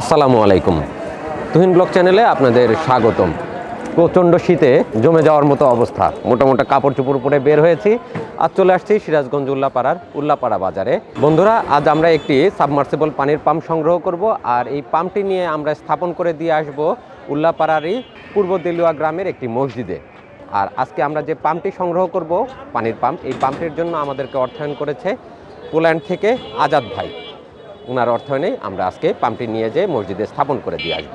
আসসালামু আলাইকুম। তুহিন ব্লগ চ্যানেলে আপনাদের স্বাগতম। প্রচণ্ড শীতে জমে যাওয়ার মতো অবস্থা। মোটা মোটা কাপড় চোপড় পরে বের হয়েছি। আজ চলে আসছি সিরাজগঞ্জ উল্লাপাড়ার উল্লাপাড়া বাজারে। বন্ধুরা, আজ আমরা একটি সাবমার্সিবল পানির পাম্প সংগ্রহ করব আর এই পাম্পটি নিয়ে আমরা স্থাপন করে দিয়ে আসব উল্লাপাড়ারই পূর্ব দেলুয়া গ্রামের একটি মসজিদে। আর আজকে আমরা যে পাম্পটি সংগ্রহ করব, পানির পাম্প, এই পাম্পটির জন্য আমাদেরকে অর্থায়ন করেছে পোল্যান্ড থেকে আজাদ ভাই। ওনার অর্থায়নে আমরা আজকে পাম্পটি নিয়ে যেয়ে মসজিদে স্থাপন করে দিয়ে আসব।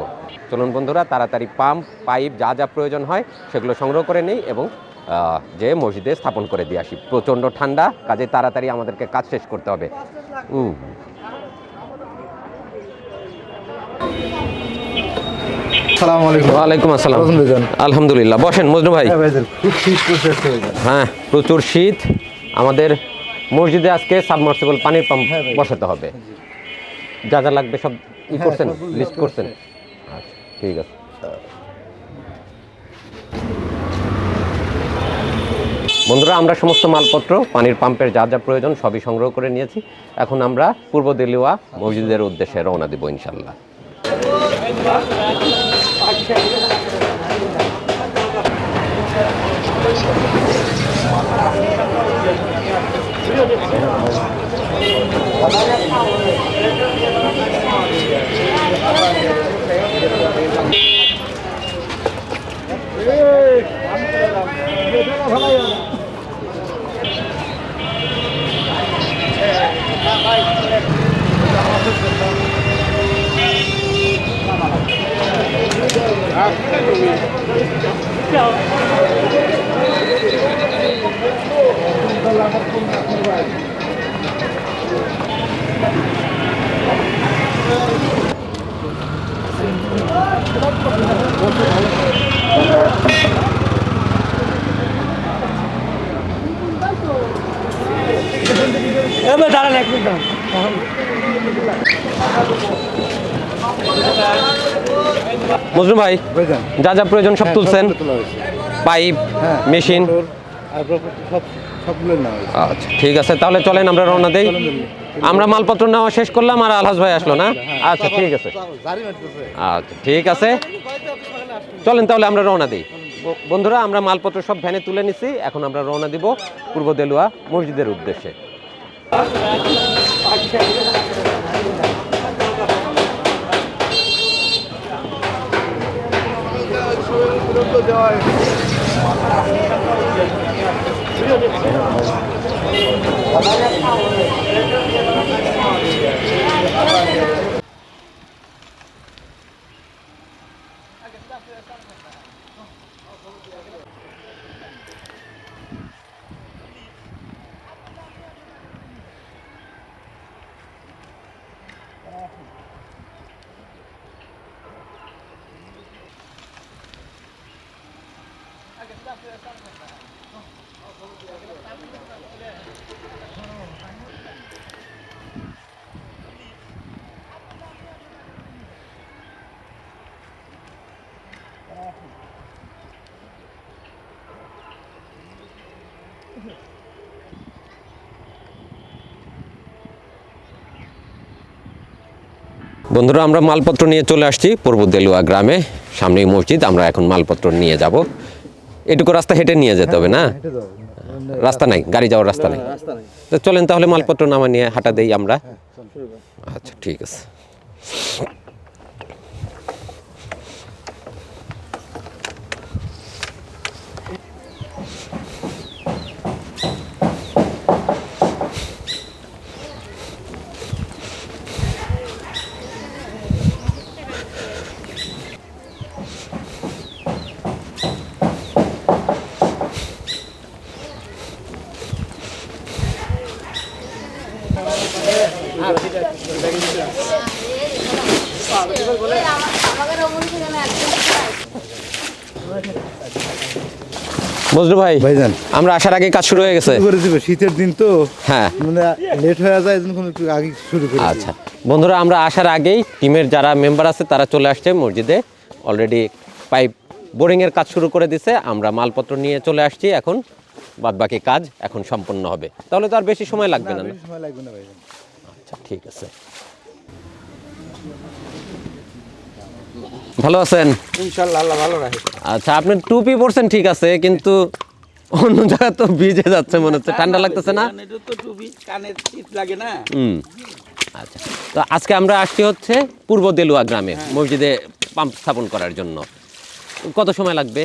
চলুন বন্ধুরা তাড়াতাড়ি পাম্প পাইপ যা যা প্রয়োজন হয় সেগুলো সংগ্রহ করে নিই এবং যে মসজিদে স্থাপন করে দিয়ে আসি। প্রচণ্ড ঠান্ডা কাজে তাড়াতাড়ি আমাদেরকে কাজ শেষ করতে হবে। আলহামদুলিল্লাহ। বসেন মজনু ভাই। হ্যাঁ ভাইজান হ্যাঁ প্রচুর শীত। আমাদের মসজিদে আজকে সাবমার্সিবল পানির পাম্প হ্যাঁ বসাতে হবে। যা যা লাগবে সব ই হ্যাঁ, করছেন লিস্ট করছেন। আচ্ছা ঠিক আছে। বন্ধুরা আমরা সমস্ত মালপত্র পানির পাম্পের যা যা প্রয়োজন সবই সংগ্রহ করে নিয়েছি। এখন আমরা পূর্ব দিল্লিওয়া মসজিদের উদ্দেশ্যে রওনা দিব ইনশাল্লাহ এবার দাঁড়ান এক মিনিট দাঁড়ান। মজনু ভাই যা যা প্রয়োজন সব হ্যাঁ, তুলছেন। পাইপ হ্যাঁ, মেশিন। আচ্ছা ঠিক আছে তাহলে চলেন আমরা রওনা দেই। আমরা মালপত্র নেওয়া শেষ করলাম আর আলহাজ ভাই আসলো না? আচ্ছা ঠিক আছে। আচ্ছা ঠিক আছে। চলেন তাহলে আমরা রওনা দিই। বন্ধুরা আমরা মালপত্র সব ভ্যানে তুলে নিছি। এখন আমরা রওনা দিব পূর্ব দেলুয়া মসজিদের উদ্দেশ্যে। Dai. Thank you. বন্ধুরা আমরা মালপত্র নিয়ে চলে আসছি পূর্ব দেলুয়া গ্রামে। সামনেই মসজিদ আমরা এখন মালপত্র নিয়ে যাব। এটুকু রাস্তা হেঁটে নিয়ে যেতে হবে না? রাস্তা নাই গাড়ি যাওয়ার রাস্তা নাই। চলেন তাহলে মালপত্র নামা নিয়ে হাঁটা দেই আমরা। আচ্ছা ঠিক আছে। মজনু ভাই ভাইজান। আমরা আসার আগে কাজ শুরু হয়ে গেছে। শুরু করে দিবে শীতের দিন তো। হ্যাঁ। মানে লেট হয়ে যায় কোনো একটু আগে শুরু করে আচ্ছা। বন্ধুরা আমরা আসার আগেই টিমের যারা মেম্বার আছে তারা চলে আসছে মসজিদে। অলরেডি পাইপ বোরিংয়ের কাজ শুরু করে দিছে। আমরা মালপত্র নিয়ে চলে আসছি এখন। বাদ বাকি কাজ এখন সম্পন্ন হবে। তাহলে তো আর বেশি সময় লাগবে না? সময় লাগবে না ভাইজান। আচ্ছা ঠিক আছে। ভালো আছেন? ইনশাল্লাহ আল্লাহ ভালো রাখে। আচ্ছা আপনি টুপি পরছেন ঠিক আছে কিন্তু অন্য জায়গা তো ভিজে যাচ্ছে মনে হচ্ছে ঠান্ডা লাগতেছে না? তো টুপি কানের শীত লাগে না। হুম আচ্ছা। তো আজকে আমরা আসছি হচ্ছে পূর্ব দেলুয়া গ্রামে মসজিদে পাম্প স্থাপন করার জন্য। কত সময় লাগবে?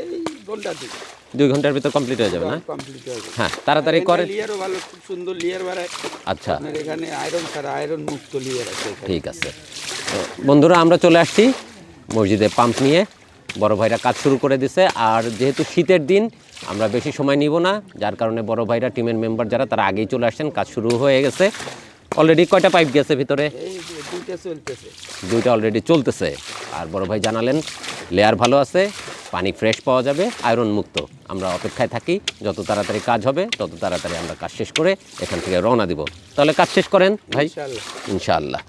এই ঘণ্টা দিকে দুই ঘণ্টার ভিতর কমপ্লিট হয়ে যাবে না? কমপ্লিট হয়ে হ্যাঁ তাড়াতাড়ি করে লিয়ারও ভালো খুব সুন্দর লিয়ার বাড়ায়। আচ্ছা। আপনার এখানে আয়রন ছাড়া আয়রন মুক্ত লিয়ার আছে ঠিক আছে। তো বন্ধুরা আমরা চলে আসছি মসজিদে পাম্প নিয়ে। বড় ভাইরা কাজ শুরু করে দিছে। আর যেহেতু শীতের দিন আমরা বেশি সময় নিব না। যার কারণে বড় ভাইরা টিমের মেম্বার যারা তারা আগেই চলে আসছেন। কাজ শুরু হয়ে গেছে। অলরেডি কয়টা পাইপ গেছে ভিতরে? দুইটা অলরেডি চলতেছে। আর বড় ভাই জানালেন লেয়ার ভালো আছে। পানি ফ্রেশ পাওয়া যাবে আয়রন মুক্ত। আমরা অপেক্ষায় থাকি যত তাড়াতাড়ি কাজ হবে তত তাড়াতাড়ি আমরা কাজ শেষ করে এখান থেকে রওনা দিব। তাহলে কাজ শেষ করেন ভাই? ইনশাল্লাহ ইনশাআল্লাহ।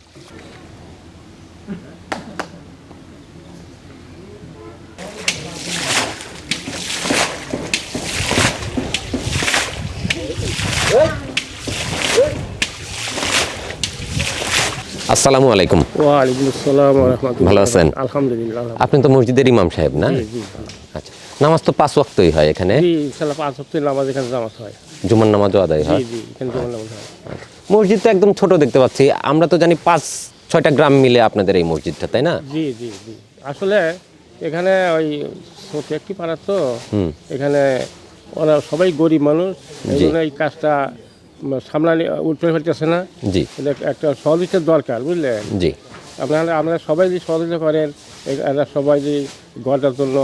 আসসালামু আলাইকুম। ওয়ালাইকুম আসসালাম ভালো আছেন? আলহামদুলিল্লাহ আপনি তো মসজিদের ইমাম সাহেব না? আচ্ছা নামাজ তো পাঁচ ওয়াক্তই হয় এখানে? পাঁচ সপ্তাহে নামাজ এখানে নামাজ হয়। জুমার নামাজও আদায় হয়? হয়। মসজিদ তো একদম ছোট দেখতে পাচ্ছি। আমরা তো জানি পাঁচ ছয়টা গ্রাম মিলে আপনাদের এই মসজিদটা তাই না? জি জি জি। আসলে এখানে ওই ছোট একটি পাড়া তো এখানে ওরা সবাই গরিব মানুষ। এই কাজটা সামলানি উঠতে পারতেছে না। জি। একটা সহযোগিতার দরকার বুঝলেন? জি। আপনারা আপনারা সবাই যদি সহযোগিতা করেন এরা সবাই যে গড়ার জন্য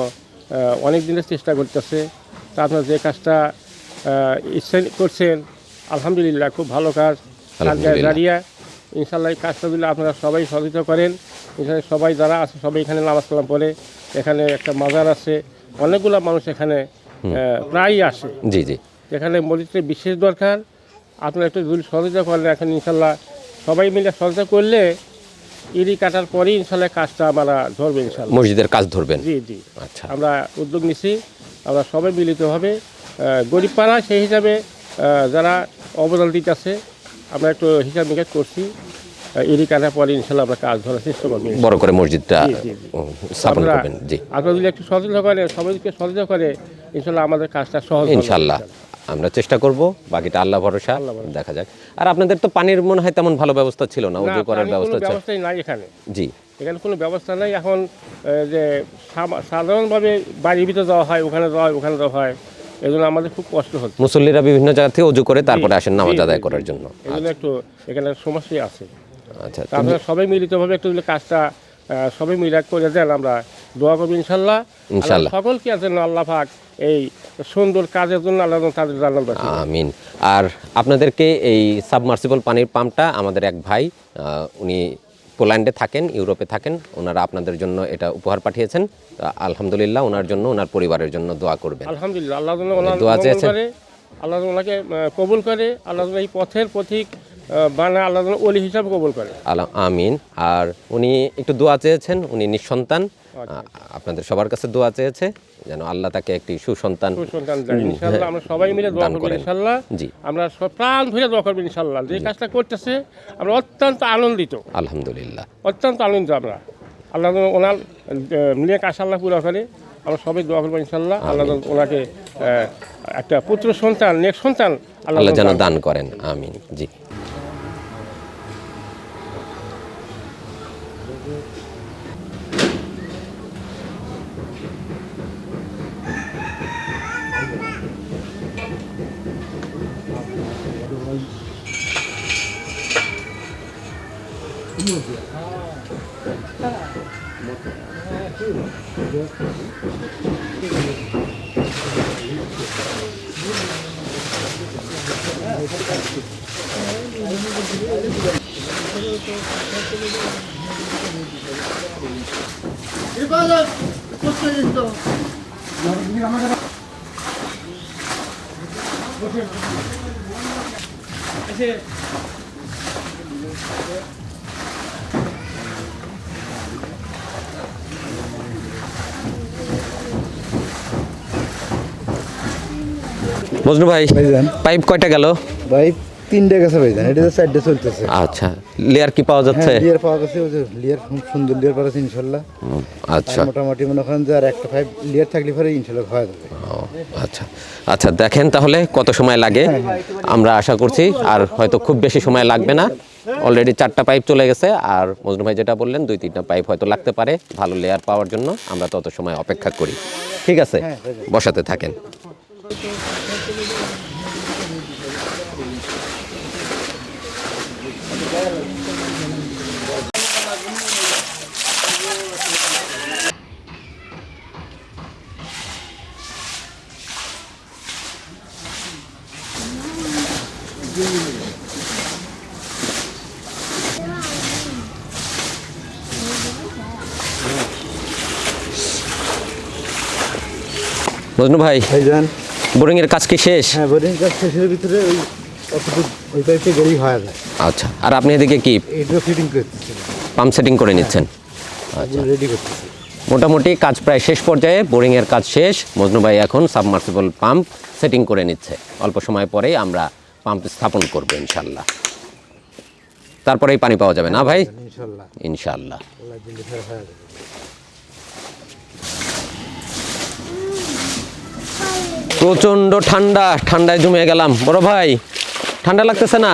অনেক দিনের চেষ্টা করতেছে তা আপনারা যে কাজটা ইচ্ছা করছেন আলহামদুলিল্লাহ খুব ভালো কাজ। দাঁড়িয়ে ইনশাল্লাহ এই কাজটা দিলে আপনারা সবাই সহযোগিতা করেন এখানে সবাই যারা আছে সবাই এখানে নামাজ কালাম পড়ে এখানে একটা মাজার আছে অনেকগুলো মানুষ এখানে প্রায়ই আসে। জি জি। এখানে মসজিদের বিশেষ দরকার আপনারা একটু যদি সহযোগিতা করেন এখন ইনশাল্লাহ। সবাই মিলে সহযোগিতা করলে ইরি কাটার পরেই ইনশাল্লাহ কাজটা আমরা ধরবে ইনশাল্লাহ। মসজিদের কাজ ধরবেন? জি জি। আচ্ছা। আমরা উদ্যোগ নিছি আমরা সবাই মিলিতভাবে গরিব পাড়া সেই হিসাবে যারা অবদান দিতেছে আমরা একটু হিসাব নিকাশ করছি ইরি কাটার পরে ইনশাল্লাহ আমরা কাজ ধরার চেষ্টা করব। বড় করে মসজিদটা। স্থাপন আপনারা- করবেন জি। আপনারা যদি একটু সহযোগিতা করে সবাইকে সহযোগিতা করে ইনশাল্লাহ আমাদের কাজটা সহজ ইনশাল্লাহ। আমরা চেষ্টা করব বাকিটা আল্লাহ ভরসা। দেখা যাক। আর আপনাদের তো পানির মনে হয় তেমন ভালো ব্যবস্থা ছিল না উজু করার ব্যবস্থা ছিল। নাই এখানে। জি। এখানে কোনো ব্যবস্থা নেই। এখন যে সাধারণভাবে বাড়ির ভিতরে যাওয়া হয় ওখানে যাওয়া হয় ওখানে যাওয়া হয় এই জন্য আমাদের খুব কষ্ট হচ্ছে। মুসল্লিরা বিভিন্ন জায়গা থেকে উজু করে তারপরে আসেন নামাজ আদায় করার জন্য। এই জন্য একটু এখানে সমস্যাই আছে। আচ্ছা তা আপনারা সবাই মিলিতভাবে একটু কাজটা সবাই মিলে করে দেন আমরা দোয়া করব ইনশাল্লাহ ইনশাল্লাহ। আল্লাহ সকলকে আছেন আল্লাহ পাক এই সুন্দর কাজের জন্য আল্লাহ তাদের জানান আমিন। আর আপনাদেরকে এই সাবমার্সিবল পানির পাম্পটা আমাদের এক ভাই উনি পোল্যান্ডে থাকেন ইউরোপে থাকেন। ওনারা আপনাদের জন্য এটা উপহার পাঠিয়েছেন। আলহামদুলিল্লাহ ওনার জন্য ওনার পরিবারের জন্য দোয়া করবেন। আলহামদুলিল্লাহ আল্লাহ দোয়া চেয়েছেন? আল্লাহ ওনাকে কবুল করে আল্লাহ এই পথের পথিক বানায় আল্লাহ অলি হিসাবে কবুল করে। আলা- আমিন। আর উনি একটু দোয়া চেয়েছেন উনি নিঃসন্তান। আপনাদের সবার কাছে দোয়া চেয়েছে যেন আল্লাহ তাকে একটি সুসন্তান সুসন্তান আমরা সবাই মিলে দোয়া করব ইনশাল্লাহ জি। আমরা সব প্রাণ ধরে দোয়া করব ইনশাল্লাহ যে কাজটা করতেছে আমরা অত্যন্ত আনন্দিত। আলহামদুলিল্লাহ। অত্যন্ত আনন্দিত আমরা। আল্লাহ ওনার নেক আশা আল্লাহ পুরো করে। আমরা সবাই দোয়া করব ইনশাল্লাহ আল্লাহ ওনাকে একটা পুত্র সন্তান নেক সন্তান আল্লাহ যেন দান করেন। আমিন। জি। 일반은 꽃에 있어. 여러분이 가만히 다시. মজনু ভাই পাইপ কয়টা গেল? ভাই তিনটে গেছে ভাই এটা তো চারটে চলতেছে। আচ্ছা লেয়ার কি পাওয়া যাচ্ছে? হ্যাঁ লিয়ার পাওয়া গেছে ওই যে লিয়ার খুব সুন্দর লিয়ার পাওয়া গেছে ইনশাল্লাহ। আচ্ছা। মোটামুটি মনে করেন যে আর একটা ফাইভ লিয়ার থাকলে পরে ইনশাল্লাহ হয়ে যাবে। আচ্ছা। আচ্ছা দেখেন তাহলে কত সময় লাগে। আমরা আশা করছি আর হয়তো খুব বেশি সময় লাগবে না। অলরেডি চারটা পাইপ চলে গেছে আর মজনু ভাই যেটা বললেন দুই তিনটা পাইপ হয়তো লাগতে পারে ভালো লেয়ার পাওয়ার জন্য। আমরা তত সময় অপেক্ষা করি। ঠিক আছে? বসাতে থাকেন। মজনু ভাই বোরিং এর কাজ কি শেষ? হ্যাঁ বোরিং কাজ শেষের ভিতরে ওই অতটুকু ওই পাইপে গেলেই হয়ে আচ্ছা আর আপনি এদিকে কি এইটা ফিটিং করতেছি। পাম্প সেটিং করে নিচ্ছেন? রেডি করতেছি। মোটামুটি কাজ প্রায় শেষ পর্যায়ে বোরিং এর কাজ শেষ। মজনু ভাই এখন সাবমার্সিবল পাম্প সেটিং করে নিচ্ছে। অল্প সময় পরেই আমরা পাম্প স্থাপন করব ইনশাল্লাহ তারপরেই পানি পাওয়া যাবে না ভাই? ইনশাল্লাহ প্রচণ্ড ঠান্ডা ঠান্ডায় জমে গেলাম। বড় ভাই ঠান্ডা লাগতেছে না?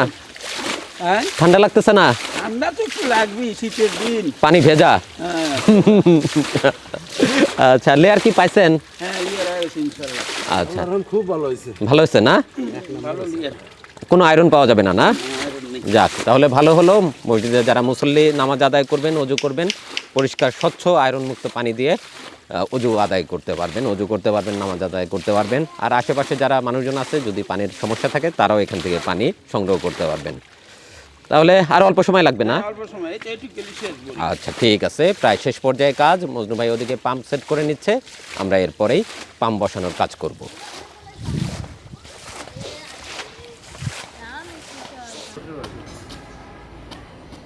হ্যাঁ? ঠান্ডা লাগতেছে না? ঠান্ডা তো একটু লাগবেই শীতের দিন। পানি ভেজা? হ্যাঁ। আচ্ছা লেয়ার কি পাইছেন? হ্যাঁ আচ্ছা। খুব ভালো হয়েছে। ভালো হয়েছে না? ভালো কোনো আয়রন পাওয়া যাবে না না? যাক তাহলে ভালো হলো। মসজিদে যারা মুসল্লি নামাজ আদায় করবেন অজু করবেন পরিষ্কার স্বচ্ছ আয়রন মুক্ত পানি দিয়ে অজু আদায় করতে পারবেন অজু করতে পারবেন নামাজ আদায় করতে পারবেন। আর আশেপাশে যারা মানুষজন আছে যদি পানির সমস্যা থাকে তারাও এখান থেকে পানি সংগ্রহ করতে পারবেন। তাহলে আর অল্প সময় লাগবে না? আচ্ছা ঠিক আছে। প্রায় শেষ পর্যায়ে কাজ। মজনু ভাই ওদিকে পাম্প সেট করে নিচ্ছে। আমরা এরপরেই পাম্প বসানোর কাজ করব।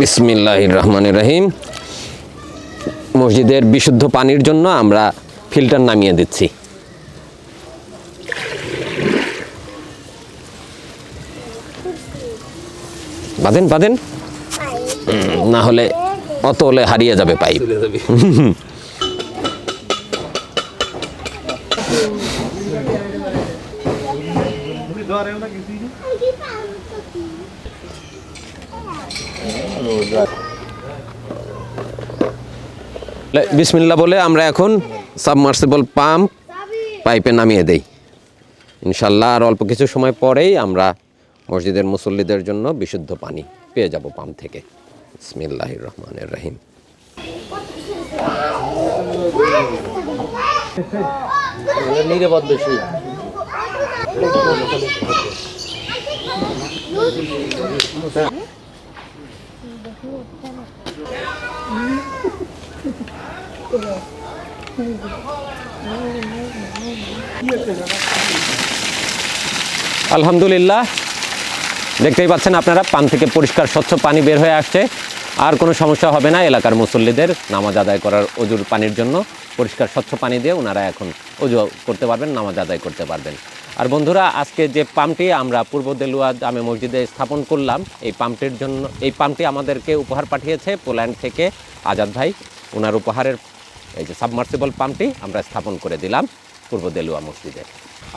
বিসমিল্লাহ রহমান রহিম। মসজিদের বিশুদ্ধ পানির জন্য আমরা ফিল্টার নামিয়ে দিচ্ছি। বাঁধেন বাঁধেন না হলে অত হলে হারিয়ে যাবে পাইপ। বিসমিল্লা বলে আমরা এখন সাবমার্সিবল পাম্প পাইপে নামিয়ে দেই। ইনশাল্লাহ আর অল্প কিছু সময় পরেই আমরা মসজিদের মুসল্লিদের জন্য বিশুদ্ধ পানি পেয়ে যাব পাম্প থেকে। বিসমিল্লাহ রহমানের রহিম। নিরাপদ বেশি। আলহামদুলিল্লাহ। দেখতেই পাচ্ছেন আপনারা, পান থেকে পরিষ্কার, স্বচ্ছ পানি বের হয়ে আসছে। আর কোনো সমস্যা হবে না, এলাকার মুসল্লিদের নামাজ আদায় করার অজুর পানির জন্য পরিষ্কার, স্বচ্ছ পানি দিয়ে ওনারা এখন অজু করতে পারবেন, নামাজ আদায় করতে পারবেন। আর বন্ধুরা, আজকে যে পাম্পটি আমরা পূর্ব দেলুয়া জামে মসজিদে স্থাপন করলাম, এই পাম্পটির জন্য, এই পাম্পটি আমাদেরকে উপহার পাঠিয়েছে পোল্যান্ড থেকে আজাদ ভাই। ওনার উপহারের এই যে সাবমার্সিবল পাম্পটি আমরা স্থাপন করে দিলাম পূর্ব দেলুয়া মসজিদে।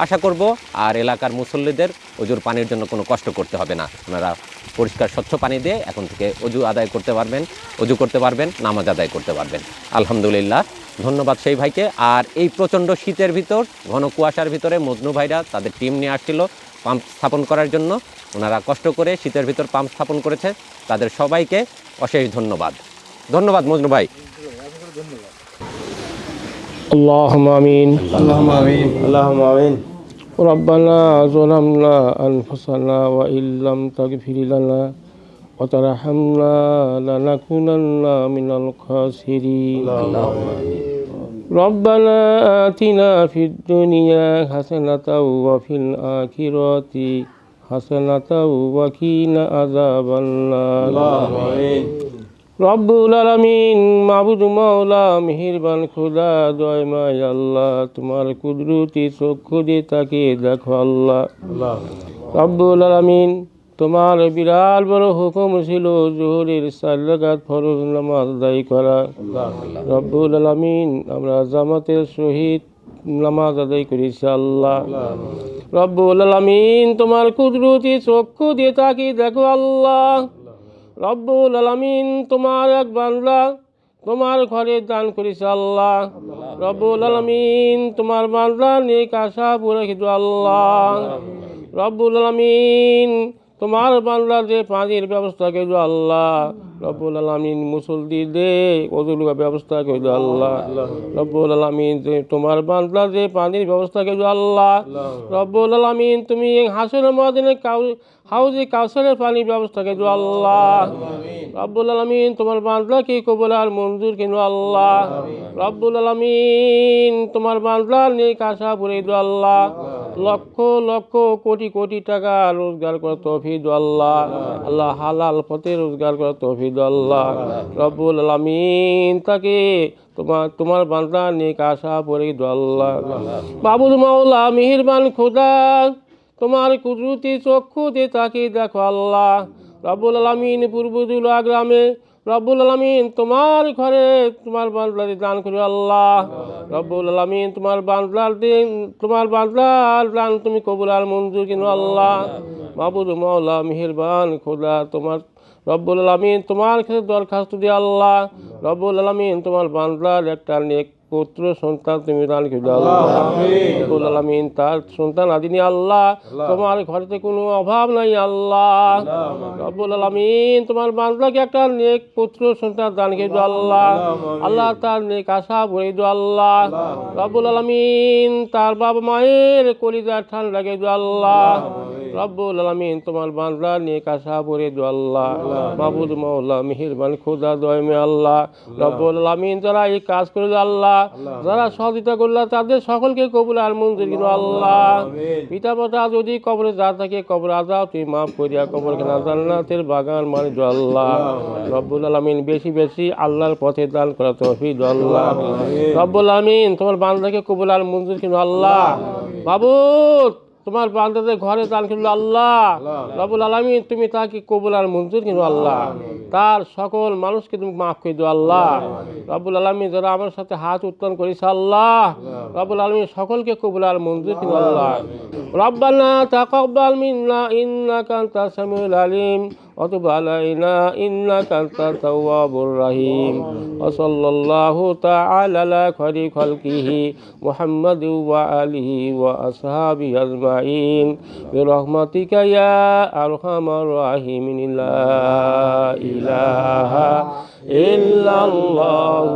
আশা করব, আর এলাকার মুসল্লিদের অজুর পানির জন্য কোনো কষ্ট করতে হবে না। ওনারা পরিষ্কার, স্বচ্ছ পানি দিয়ে এখন থেকে অজু আদায় করতে পারবেন, অজু করতে পারবেন, নামাজ আদায় করতে পারবেন। আলহামদুলিল্লাহ। ধন্যবাদ সেই ভাইকে আর এই প্রচণ্ড শীতের ভিতর ঘন কুয়াশার ভিতরে মজনু ভাইরা তাদের টিম নিয়ে আসছিল পাম্প স্থাপন করার জন্য ওনারা কষ্ট করে শীতের ভিতর পাম্প স্থাপন করেছে তাদের সবাইকে অশেষ ধন্যবাদ ধন্যবাদ মজনু ভাই اللهم آمين اللهم আমিন اللهم آمين ربنا ظلمنا أنفسنا وإن لم تغفر لنا وترحمنا لنكونن من الخاسرين ربنا آتنا في الدنيا حسنة وفي الآخرة حسنة وقنا عذاب النار রব্বুল আলমিন মাবুদ মাওলা মেহেরবান খোদা দয় মায় আল্লাহ তোমার কুদরতি চক্ষু দিয়ে তাকে দেখো আল্লাহ রব্বুল আলমিন তোমার বিরাট বড় হুকুম ছিল জোহরের সাল্লাগাত ফরজ নামাজ দায়ী করা। রব্বুল আলমিন আমরা জামাতের সহিত নামাজ আদায় করেছি আল্লাহ। রব্বুল আলমিন তোমার কুদরতি চক্ষু দিয়ে তাকে দেখো আল্লাহ। রব্বুল আলমিন তোমার এক বান্দা তোমার ঘরে দান করেছে আল্লাহ। রব্বুল আলমিন তোমার বান্দা নেক আশা পুরে আল্লাহ। রব্বুল আলমিন তোমার যে পানির ব্যবস্থা করল আল্লাহ, রব্বুল আলমিন মুসল্লি দে ব্যবস্থা করল আল্লাহ, রব্বুল আলমিন তোমার যে পানির ব্যবস্থা করল আল্লাহ, রব্বুল আলমিন তুমি হাসের মদিনে কাউ, হাউজে কাউসারের পানির ব্যবস্থা করল আল্লাহ, রব্বুল আলমিন তোমার বান্দলাকে কবল আর মঞ্জুর কেন আল্লাহ, রব্বুল আলমিন তোমার বান্দলার নেক আশা পড়ে দু আল্লাহ লক্ষ লক্ষ, কোটি কোটি টাকা রোজগার করে তৌফিদ আল্লাহ। আল্লাহ হালাল পথে রোজগার করে তৌফিদ আল্লাহ। রব্বুল আলমিন তাকে তোমার তোমার বান্দা নেক আশা পরে আল্লাহ। বাবুল মাওলা, মেহেরবান খোদা, তোমার কুদরতি দিয়ে তাকে দেখো আল্লাহ। রব্বুল আলমিন পূর্বদুলা গ্রামে রব্বুল আলমিন তোমার ঘরে তোমার বান্দলার দান করি আল্লাহ। রব্বুল আলমিন তোমার বান্দলার দিন তোমার বান্দলার দান তুমি কবুল আর মঞ্জুর কিনো আল্লাহ। মাহবুদ মাওলা, মেহেরবান, খোদা তোমার, রব্বুল আলমিন তোমার ক্ষেত্রে দরখাস্ত দিয়ে আল্লাহ। রব্বুল আলমিন তোমার বান্দলার একটা নেক পুত্র সন্তান তুমি দান আলমিন তার সন্তান আদিনী আল্লাহ। তোমার ঘরেতে কোনো অভাব নাই আল্লাহ। রব্বুল আলমিন তোমার বান্দলাকে একটা নেক পুত্র সন্তান দান করে আল্লাহ। আল্লাহ তার নেক আশা ভরে দাও আল্লাহ। রব্বুল আলমিন তার বাবা মায়ের কলিজার ঠান লাগে দাও আল্লাহ। রব্বুল আলমিন তোমার বান্দলা নেক আশা ভরে দাও আল্লাহ। মাহবুদ মাওলা মেহেরবান খোদা দয়মে আল্লাহ। রব্বুল আলমিন যারা এই কাজ করে আল্লাহ যারা সহযোগিতা করল তাদের সকলকে কবুল আর মঞ্জুর কিন্তু আল্লাহ। পিতা মাতা যদি কবরে যা থাকে কবর আজাও তুই মাফ করিয়া কবর কেনা জান্নাতের বাগান মানে দু আল্লাহ। রব্বুল আলমিন বেশি বেশি আল্লাহর পথে দান করা তৌফিক দু আল্লাহ। রব্বুল আলমিন তোমার বান্দাকে কবুল আর মঞ্জুর কিন্তু আল্লাহ। বাবু তোমার বান্দাদের ঘরে দান কিন্তু আল্লাহ। রবুল আলমিন তুমি তাকে কবুল আর মঞ্জুর কিন্তু আল্লাহ। তার সকল মানুষকে তুমি মাফ করে দিও আল্লাহ। রবুল আলমী যারা আমার সাথে হাত উত্তোলন করেছে আল্লাহ। রবুল আলমী সকলকে কবুল আর মঞ্জুর কিন্তু আল্লাহ রব্বানা তাকাব্বাল মিন্না ইন্নাকা আনতাস সামিউল আলিম। وتب علينا إنك أنت التواب الرحيم وصلى الله تعالى على خير خلقه محمد وآله وأصحابه أجمعين برحمتك يا أرحم الراحمين لا إله إلا الله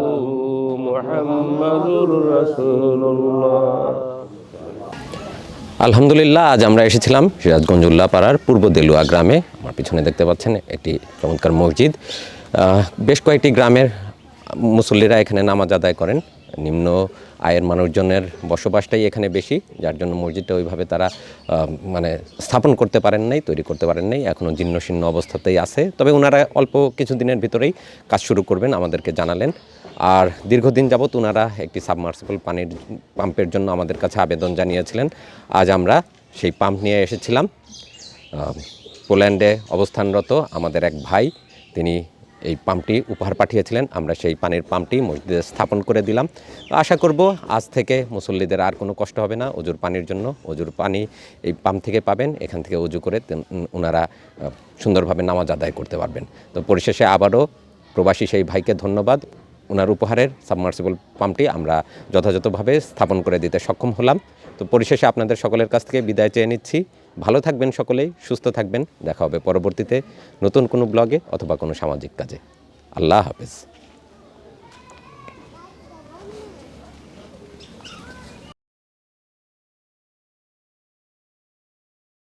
محمد رسول الله আলহামদুলিল্লাহ আজ আমরা এসেছিলাম সিরাজগঞ্জ উল্লাপাড়ার পূর্ব দেলুয়া গ্রামে আমার পিছনে দেখতে পাচ্ছেন একটি চমৎকার মসজিদ। বেশ কয়েকটি গ্রামের মুসল্লিরা এখানে নামাজ আদায় করেন। নিম্ন আয়ের মানুষজনের বসবাসটাই এখানে বেশি, যার জন্য মসজিদটা ওইভাবে তারা মানে স্থাপন করতে পারেন নাই, তৈরি করতে পারেন নাই এখনও জীর্ণ শীর্ণ অবস্থাতেই আছে। তবে ওনারা অল্প কিছুদিনের ভিতরেই কাজ শুরু করবেন, আমাদেরকে জানালেন। আর দীর্ঘদিন যাবৎ ওনারা একটি সাবমার্সিবল পানির পাম্পের জন্য আমাদের কাছে আবেদন জানিয়েছিলেন। আজ আমরা সেই পাম্প নিয়ে এসেছিলাম। পোল্যান্ডে অবস্থানরত আমাদের এক ভাই, তিনি এই পাম্পটি উপহার পাঠিয়েছিলেন। আমরা সেই পানির পাম্পটি মসজিদে স্থাপন করে দিলাম। আশা করব আজ থেকে মুসল্লিদের আর কোনো কষ্ট হবে না। অজুর পানির জন্য অজুর পানি এই পাম্প থেকে পাবেন। এখান থেকে অজু করে ওনারা সুন্দরভাবে নামাজ আদায় করতে পারবেন। তো পরিশেষে আবারও প্রবাসী সেই ভাইকে ধন্যবাদ। ওনার উপহারের সাবমার্সিবল পাম্পটি আমরা যথাযথভাবে স্থাপন করে দিতে সক্ষম হলাম। তো পরিশেষে আপনাদের সকলের কাছ থেকে বিদায় চেয়ে নিচ্ছি। ভালো থাকবেন সকলেই, সুস্থ থাকবেন। দেখা হবে পরবর্তীতে নতুন কোনো ব্লগে অথবা কোনো সামাজিক কাজে। আল্লাহ হাফেজ।